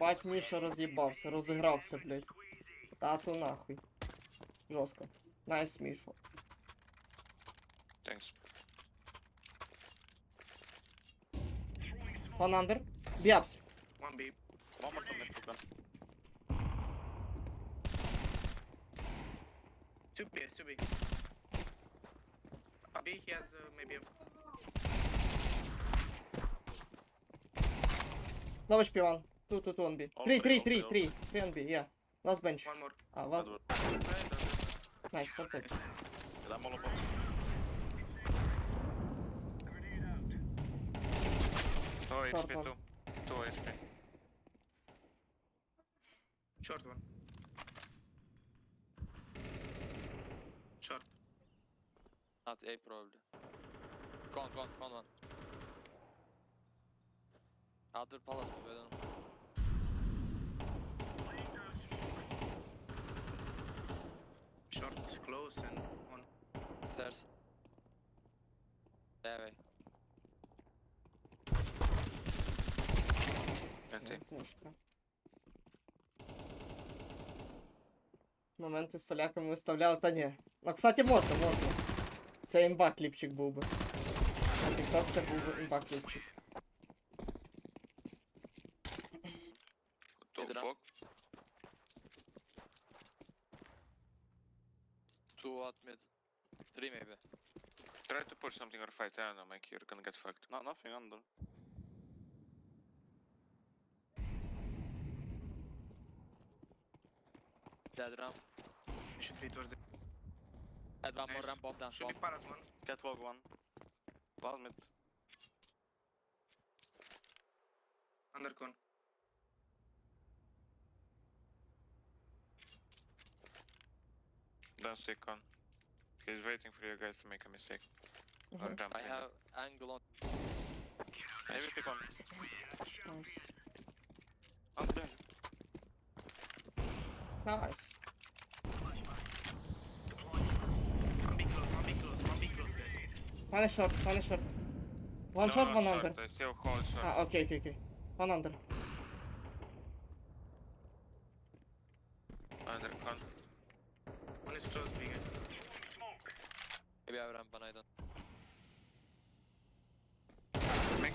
Ой-ой-ой. Бать Міша роз'їбався, розігрався, блядь. Тату нахуй. Жорстко. Найс, Міша. Thanks. One under. Б'ябс. One B. One more to mid to gun. Two B. Two B. A B. He has uh, maybe a No HP one. Two, two, two on B. Three, three, three, three, three, on B, yeah. Last bench. one more. Ah, uh, Nice, well played. Did Two HP, one. two. Two HP. Short one. Short. Not A probably. Con, con, con one. Other palace I don't know. Close and one. Stairs. That way. Empty. Тяжко. Моменти з поляками виставляв, та ні. Ну, кстати, можна, можна. Це імба кліпчик був би. А TikTok це був би імба кліпчик. Two Mid ramp. Two out mid. Three maybe. Try to push something or fight. I don't know, Mike. You're gonna get fucked. No, nothing under. Dead ramp. Should be towards the. Dead one more ramp off down. Should be palace one. Catwalk one. Last mid. Undercon. Don't just recon. He's waiting for you guys to make a mistake. Mm -hmm. Jump. I in. have angle on. Maybe pick on. Nice. Up there. Nice. One big one big one short, one short. One no, short, one short. under. I still hold short. Ah, okay, okay, okay. One under. Under, under. One is close, B guys. Maybe I have ramp and I don't. Make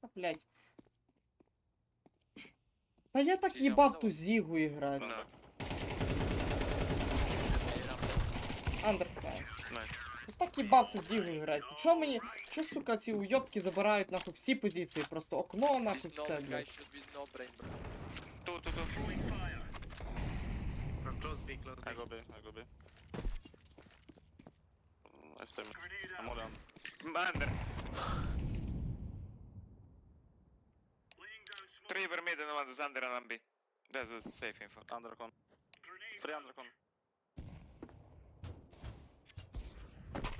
Та, блядь. Та я так Чи їбав ту зігу іграти. No. Андер, найс. Nice. Я так їбав ту зігу грати. Чо мені, чо, сука, ці уйобки забирають нахуй всі позиції, просто окно нахуй все, блядь. should be no close B, close B. I go B. I go B. Mm, I stay mid. I'm all down. Under. Three were mid and one is under and one B. That's a safe info. Under con. Three under con.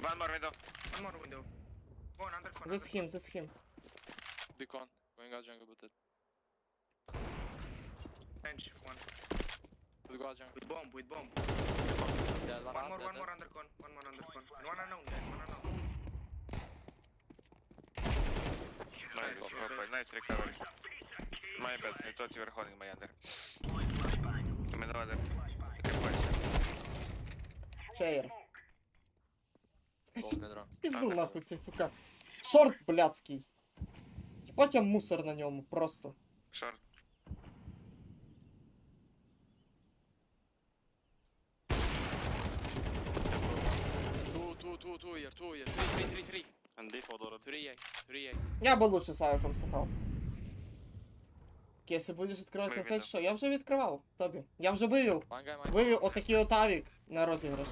One more window. One more window. One undercon. This undercon. him, this him. Big con. Going out jungle with it. Bench. One. With garage jungle. With bomb, with bomb. Yeah, one, one more, one more under con. One more under con. One unknown, guys, one unknown. Nice, nice, recovery. nice recovery. My bad, I thought you were holding my under. I'm in order. Шейр. Пизду нахуй цей, сука. Шорт блядский. Ебать я мусор на нем просто. Шорт. Two, two, two, two here, two here. Three, three, three, three. And default already. Three A, three A. Я би лучше з авіком сухав. Кейси будеш відкривати на Ми це відо. що? Я вже відкривав, Тобі. Я вже вивів. One guy might. Вивів отакий от авік на розіграш.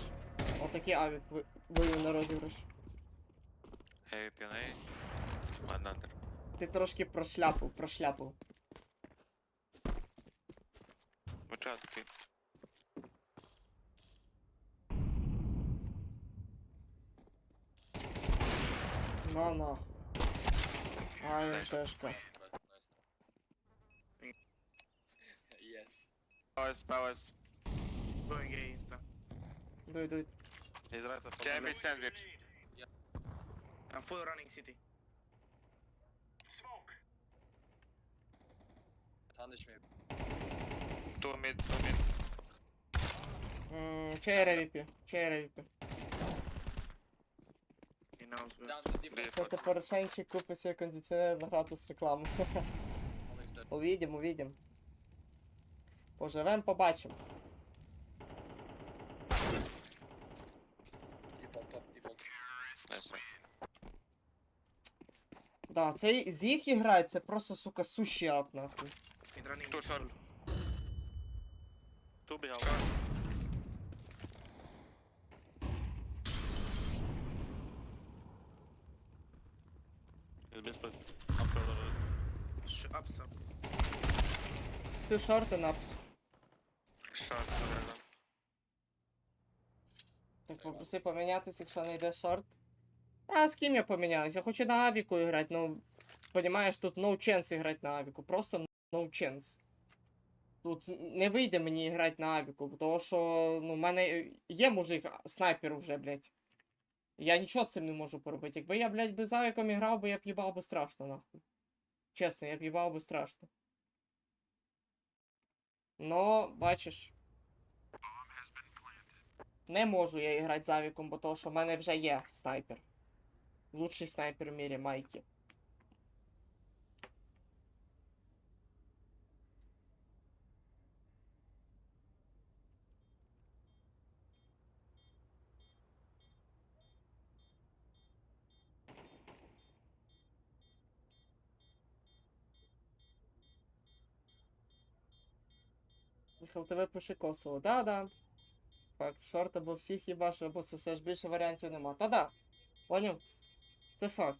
Отакий авік ви- вивів на розіграш. Heavy PNA. One under. Ти трошки прошляпив, прошляпив. Watch out, okay. На нахуй. Ай, Nice. тежко. Nice try, nice try. yes. Powers, powers. Going A insta. Дуй, дуй. He's right side. Can be sandwich. I'm full running city. Tandish maybe. Two mid, two mid. М, Чейра віпі, чейра віпі. Це ти Порошенчик купить себе кондиціонер на гратус рекламу. Увидим, увидим. Поживем, побачимо. Try. Да, цей з їх грає, це просто, сука, суші ап, нахуй. Mid running. Two short. Ти шорти напс. Short, already. Так попроси помінятися, якщо не йде шорт. А з ким я поміняюсь? Я хочу на авіку грати, ну. Понімаєш, тут no chance грати на авіку. Просто no chance. Тут не вийде мені грати на авіку, тому що ну, в мене є мужик, снайпер вже, блядь. Я нічого з цим не можу поробити. Якби я, блядь, без авіком грав би, я б їбав би страшно, нахуй. Чесно, я б їбав би страшно. Но, бачиш. Не можу я грати з авіком, бо того, що в мене вже є снайпер. Лучший снайпер в мірі Майкі. Тебе пише Косово. Да-да. Факт, шорт або всіх їбаш, або все ж більше варіантів нема. Та-да. Поняв? Це факт.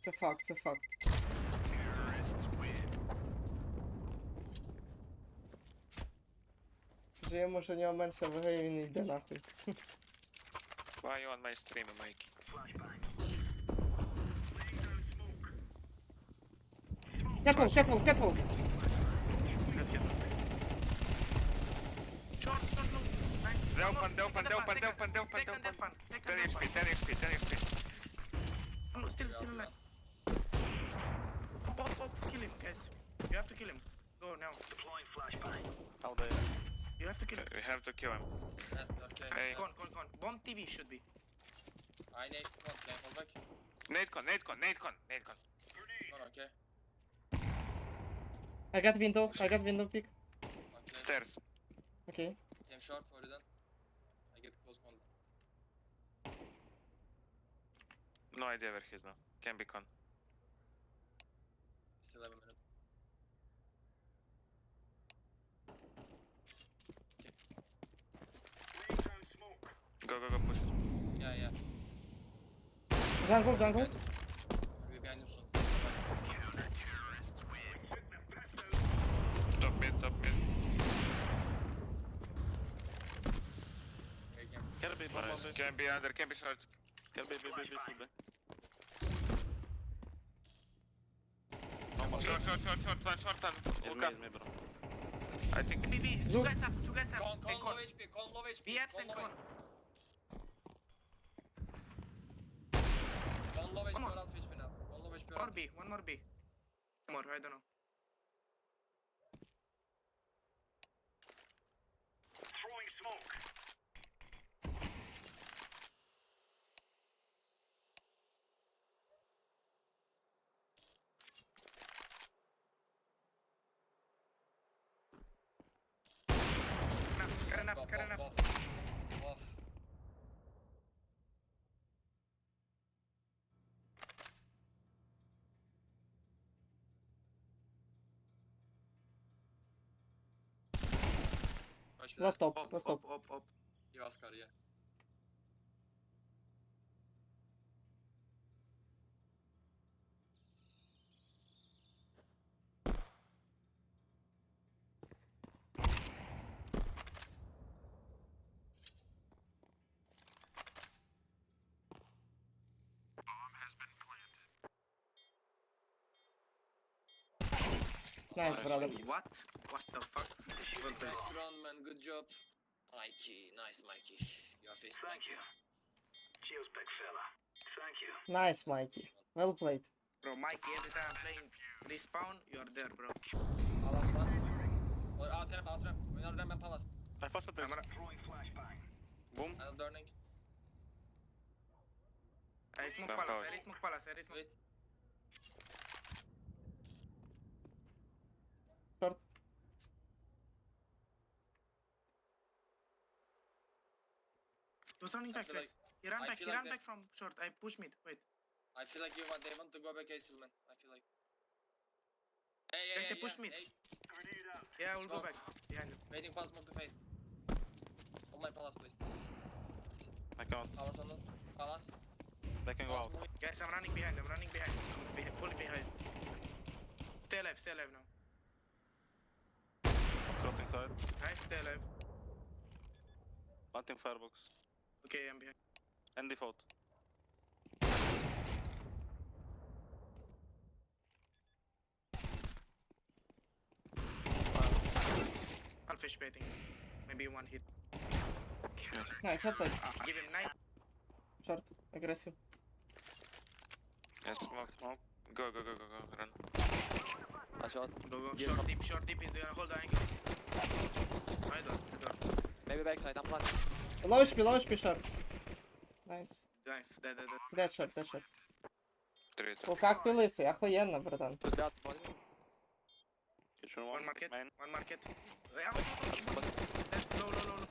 Це факт, це факт. Вже йому що у нього менше ваги, він йде нахуй. Why you on my stream, Mikey? Кетвол, Catwalk, catwalk, catwalk. They're open, they're open, they're open, they're open, they're open, they're open. 10 HP, 10 HP, 10 HP. No, still, still alive. Pop, pop, kill him, guys. You have to kill him. Go now. Deploying flashbang. How they? You have to kill him. We have to kill him. Uh, okay. Hey. Gone, gone, gone. Bomb TV should be. I need con. Can I fall back? Nade con, nade con, nade con, nade con. Grenade. Oh, okay. I got window. I got window pick. Okay. Stairs. Okay. I'm short for it then. I get close one. No idea where he is now. Can be con. It's 11 minutes. Go, go, go, push. Yeah, yeah. Jungle, jungle. Can be under, can be short. Can be, B, B, B, full B. Bomb, bomb, Short, short, short, short, one, short, one. He's Hook me, up. he's me, bro. I think. B, B. Two Zoom. guys up, two guys up. Con, Hey, con, con. low HP, con, low HP. B absent, con, low con. HP. Con low HP, Come on. around HP now. Con low HP, More around B, one more B. More, I don't know. Na stop, na stop. Hop, hop, hop. I łaskarie. Nice, brother. What? What the fuck? Well done. Nice run, man. Good job. Mikey. Nice, Mikey. Your face. Thank you. Cheers, big fella. Thank you. Nice, Mikey. Well played. Bro, Mikey, every time I'm playing respawn, you're there, bro. Palace one. Or out ramp, We ramp. them in and palace. I first I'm gonna... throwing flashbang. Boom. I'm burning. I smoke palace, I smoke palace, I smoke. Wait. He was running I back, feel guys. He ran I back, he like ran they- back from short. I push mid, wait. I feel like you want they want to go back A Silman. I feel like. Hey, hey, Guys, hey, they push yeah, mid. hey. Yeah, I will go back. Behind him. Waiting palace smoke to fade. Hold my palace, please. I can't. Palace on the palace. They can go out. moving. Guys, I'm running behind, I'm running behind. I'm behi- fully behind. Stay alive, stay alive now. Crossing side. Nice, stay alive. Planting firebox. Okay, I'm behind. And default. I'll fish baiting. Maybe one hit. Nice, hot legs. Uh, give him nine. Short. Aggressive. Yeah, smoke, smoke. Go, go, go, go, go. Run. I shot. Go, go. Yeah, Short short. deep, short deep. He's gonna hold the angle. I don't, I don't. Maybe backside. I'm planting. Low HP, low HP short. Nice. Nice, dead, dead, dead. Dead short, dead short. Three, two. Ну как ты лысый, охуенно, братан. Put that one. Kitchen One one. market, Main. one market. Yeah, wait, wait, wait, wait. Dead, low, low, low, low.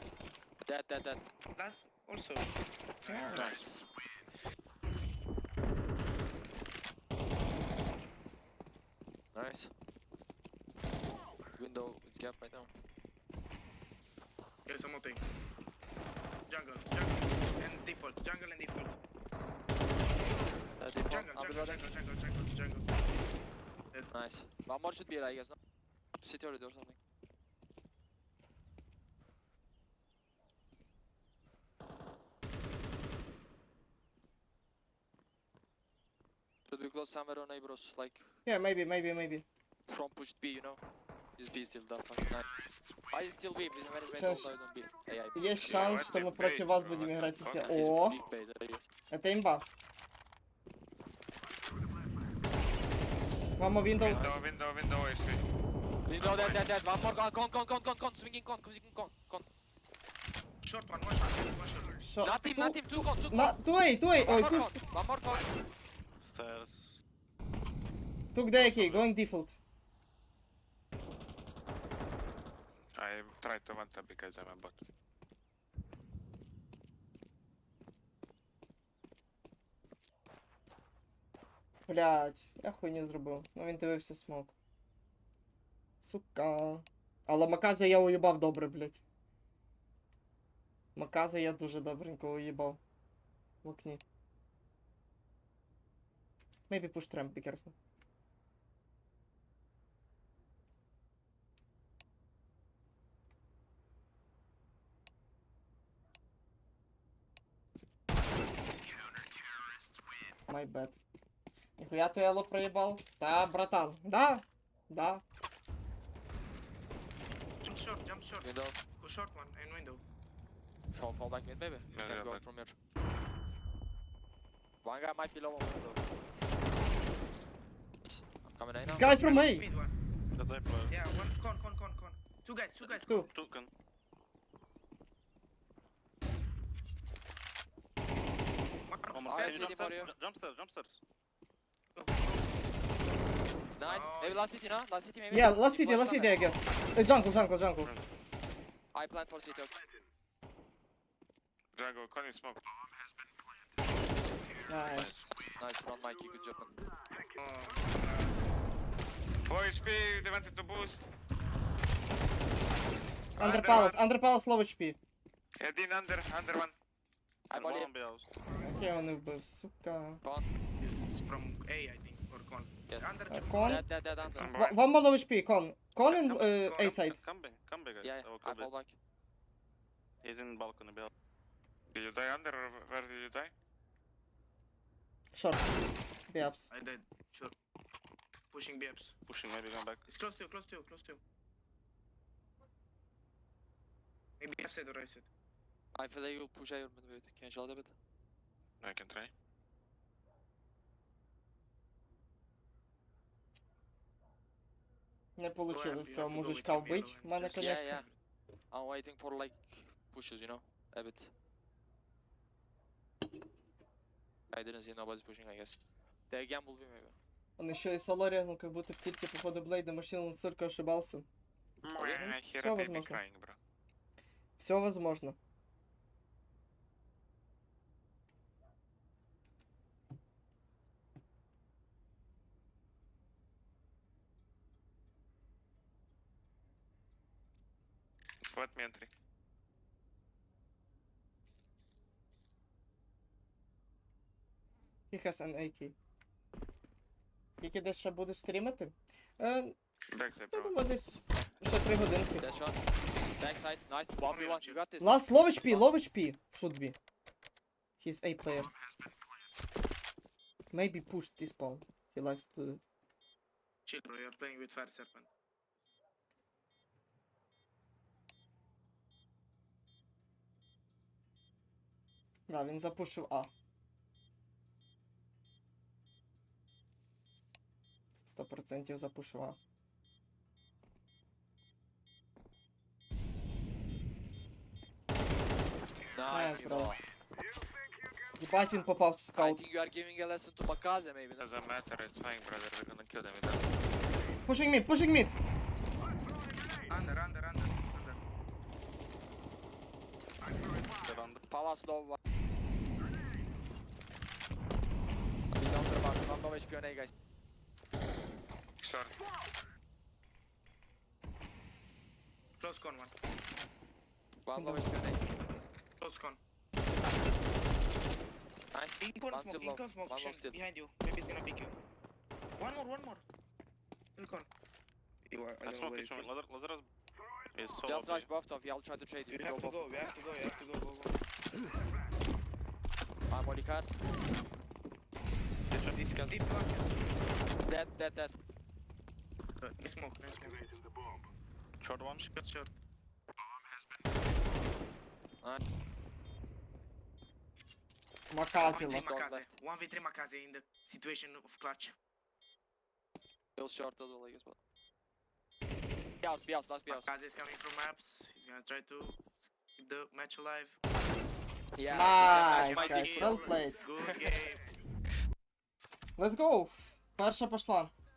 Dead, dead, dead. Last, also. Yeah. Nice, Nice. Nice. Window is gap right now. There's some more thing. Jungle, jungle, and default. Jungle and default. Uh, deep one. Jungle, I'll jungle, jungle, jungle, jungle, jungle. Nice. One more should be I guess, no? City already or something. Should we close somewhere on neighbors, like Yeah, maybe, maybe, maybe. from pushed B, you know? Is B still down? Fucking nice. I still B, with very very Сейчас. low on B. AI. Есть шанс, что мы против вас будем играть them все. О, big bait, I guess. это имба. Мама window. Window, window, window, HP. Window dead, dead, dead. One more con, con, con, con, con, con, swinging con, swinging con, con. Short one, one short, one short. Шо- Not him, not him, two con, two con. На, туей, туей, One ой, more ту, con, one more con. Stairs. тук деякий, going default. I tried to one tap because I'm a bot. Блять, я хуйню зробив. Ну він дивився смок. Сука. Але Маказа я уїбав добре, блять. Маказа я дуже добренько уїбав. В окні. Maybe push tramp, be careful. My bad. Нихуя ты Элло проебал? Да, братан. Да, да. Jump short, jump short. Window. Go short one, and window. Fall, fall back mid, maybe. Yeah, Can yeah, go back. from here. One guy might be low on window. I'm coming in now. Guy from one. That's a player. Yeah, one con, con, con, con. Two guys, two guys. Two. Two can. One One on more. I stairs, see Jump the for stairs, you. ju- jump stairs, jump stairs. go. Nice. Oh. Maybe last city, no? Last city, maybe. Yeah, last It city, was last city, I somewhere. guess. Uh, jungle, jungle, jungle. I plant for city. Okay. Jungle, Connie smoke. Nice. Nice run, Mikey. Good job. man. Oh, 4 HP, they wanted to boost. Under Under palace, one. under palace, low HP. Head in under, under one. I'm And one only on B Jakie one był, suka. Con. He's from A, I think, or con. Yes. Under Uh, con? Dead, dead, dead, under. One more double HP, con. Con and uh, A side. Come back, come back, guys. Yeah, I will yeah, I fall back. He's in balcony, Bill. Did you die under or where did you die? Short. Biaps. I died. Sure. Pushing BAPs. Pushing, maybe come back. It's close to you, close to you, close to you. Maybe I said or I said. I feel like you push A, you can you show a bit? I can try. Не получилось все мужичка убить, В мене, конечно. Yeah, yeah. I'm waiting for like pushes, you know, a bit. I didn't see nobody pushing, I guess. They gambled me, maybe. Он еще и соло регнул, как будто в походу по ходу машину машина настолько ошибался. Все возможно. Все возможно. Let me entry. He has an AK. Скільки десь ще будеш стрімити? Е, Backside, я bro. думаю, десь ще 3 годинки. Dead shot. Backside, nice. 1v1, you got this. Last low HP, low HP. Should be. He's A player. Maybe push this spawn. He likes to do it. Chill, bro. You're playing with Fire Serpent. Да, він запушив А. 100% запушив А. Nice, Nice, bro. bro. Єбать він попав в I скаут. think you are giving a lesson to Makaze maybe. no? Doesn't matter, it's fine, brother. We're gonna kill them with that. Pushing mid, pushing mid. Under, under, under, under. Palace low one. Counter box, mam nowe śpionej, guys. Short. Close con one. Mam nowe śpionej. Close con. Nice. Incon smoke, incon smoke. One Shit, behind you. Maybe he's gonna pick you. One more, one more. Incon. I smoke, I smoke. Lazar, Lazarus is so Just rush buff top, yeah, I'll try to trade you. You have to go, we have to go, you have to go, go, go. I'm Olicar geldi. Deep var ya. Dead, dead, dead. Uh, smoke, no smoke. Short one, short, short. Nice. Makazi. Makazi. 1v3 Makazi in the situation of clutch. He'll short as well, I guess, but... Be out, be out, last be out. Makazi is coming from maps. He's gonna try to keep the match alive. Yeah, nice, guys. Well played. Good game. Let's go. Перша пошла.